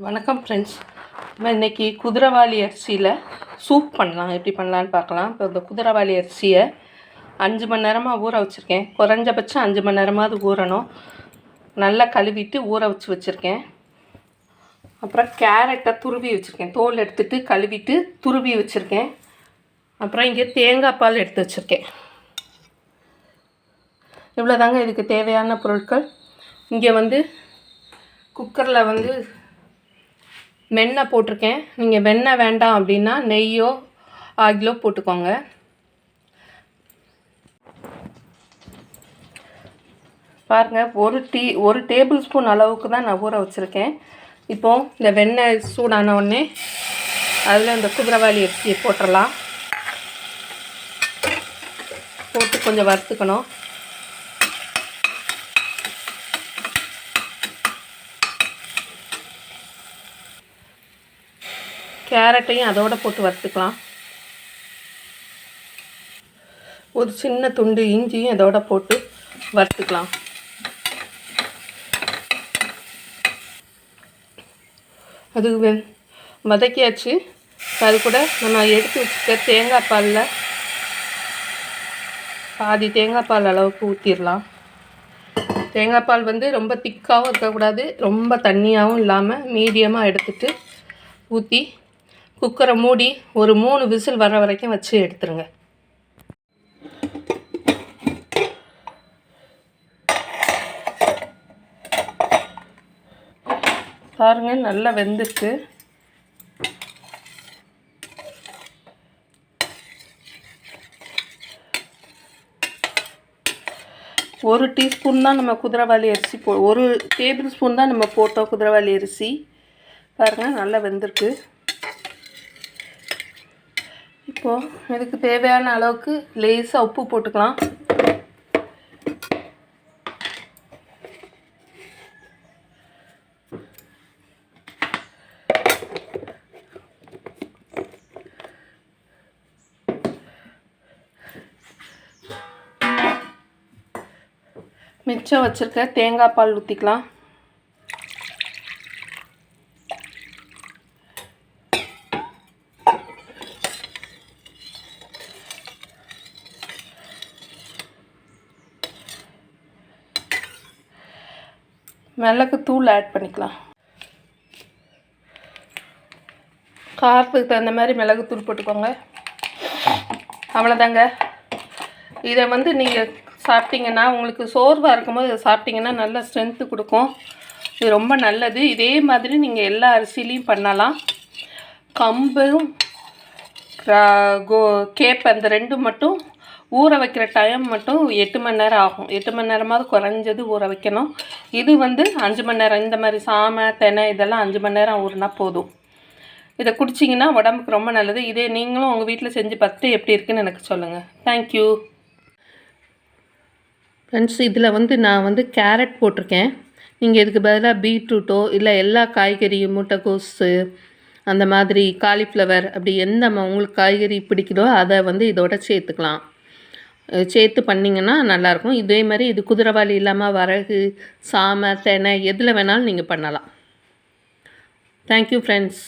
வணக்கம் ஃப்ரெண்ட்ஸ் நம்ம இன்றைக்கி குதிரைவாளி அரிசியில் சூப் பண்ணலாம். எப்படி பண்ணலான்னு பார்க்கலாம். இப்போ இந்த குதிரவாளி அரிசியை அஞ்சு மணி நேரமாக ஊற வச்சுருக்கேன். குறைஞ்சபட்சம் அஞ்சு மணி நேரமாவது ஊறணும். நல்லா கழுவிட்டு ஊற வச்சு வச்சுருக்கேன். அப்புறம் கேரட்டை துருவி வச்சுருக்கேன். தோல் எடுத்துட்டு கழுவிட்டு துருவி வச்சுருக்கேன். அப்புறம் இங்கே தேங்காய் பால் எடுத்து வச்சுருக்கேன். இவ்வளோதாங்க இதுக்கு தேவையான பொருட்கள். இங்கே வந்து குக்கரில் வந்து வெண்ணெய் போட்டிருக்கேன். நீங்கள் வெண்ணெய் வேண்டாம் அப்படின்னா நெய்யோ ஆகிலோ போட்டுக்கோங்க. பாருங்கள் ஒரு டீ ஒரு டேபிள் ஸ்பூன் அளவுக்கு தான் நான் ஊற வச்சுருக்கேன். இப்போது இந்த வெண்ணெய் சூடான உடனே அதில் இந்த குதிரைவாளி அரிசியை போட்டுடலாம் போட்டு கொஞ்சம் வறுத்துக்கணும். கேரட்டையும் அதோட போட்டு வறுத்துக்கலாம். ஒரு சின்ன துண்டு இஞ்சியும் அதோட போட்டு வறுத்துக்கலாம். அது வதக்கியாச்சு. அது கூட நம்ம எடுத்து வச்சுக்க தேங்காய் பாலில் பாதி தேங்காய் பால் அளவுக்கு ஊற்றிடலாம் தேங்காய் பால் வந்து ரொம்ப திக்காகவும் இருக்கக்கூடாது ரொம்ப தண்ணியாகவும் இல்லாமல் மீடியமாக எடுத்துகிட்டு ஊற்றி குக்கரை மூடி ஒரு மூணு விசில் வர வரைக்கும் வச்சு எடுத்துருங்க. பாருங்கள் நல்லா வெந்துருக்கு. ஒரு டீஸ்பூன் தான் நம்ம குதிரைவாளி அரிசி போ ஒரு டேபிள் ஸ்பூன் தான் நம்ம போட்டோம் குதிரைவாளி அரிசி. பாருங்கள் நல்லா வெந்திருக்கு. இப்போது இதுக்கு தேவையான அளவுக்கு லேசாக உப்பு போட்டுக்கலாம். மிச்சம் வச்சுருக்க தேங்காய் பால் ஊற்றிக்கலாம் மிளகு தூள் ஆட் பண்ணிக்கலாம். காரத்துக்கு தகுந்த மாதிரி மிளகு தூள் போட்டுக்கோங்க. அவ்வளோதாங்க இதை வந்து நீங்கள் சாப்பிட்டிங்கன்னா உங்களுக்கு சோர்வாக இருக்கும்போது இதை சாப்பிட்டிங்கன்னா நல்ல ஸ்ட்ரென்த்து கொடுக்கும். இது ரொம்ப நல்லது. இதே மாதிரி நீங்கள் எல்லா அரிசிலையும் பண்ணலாம். கம்பும் கோ கேப் அந்த ரெண்டும் மட்டும் ஊற வைக்கிற டைம் மட்டும் எட்டு மணி நேரம் ஆகும். எட்டு மணி நேரமாவது குறைஞ்சது ஊற வைக்கணும். இது வந்து அஞ்சு மணி நேரம். இந்த மாதிரி சாமை தெனை இதெல்லாம் அஞ்சு மணி நேரம் ஊறினா போதும். இதை குடிச்சிங்கன்னா உடம்புக்கு ரொம்ப நல்லது. இதே நீங்களும் உங்கள் வீட்டில் செஞ்சு பார்த்துட்டு எப்படி இருக்குன்னு எனக்கு சொல்லுங்கள் தேங்க்யூ ஃப்ரெண்ட்ஸ் இதில் வந்து நான் வந்து கேரட் போட்டிருக்கேன். நீங்கள் இதுக்கு பதிலாக பீட்ரூட்டோ இல்லை எல்லா காய்கறியும் முட்டைக்கோஸு அந்த மாதிரி காலிஃப்ளவர் அப்படி எந்த உங்களுக்கு காய்கறி பிடிக்குதோ அதை வந்து இதோட சேர்த்துக்கலாம். சேர்த்து பண்ணிங்கன்னா நல்லாயிருக்கும். இதே மாதிரி இது குதிரவாளி இல்லாமல் வரகு சாமை தெனை எதில் வேணாலும் நீங்கள் பண்ணலாம். Thank you friends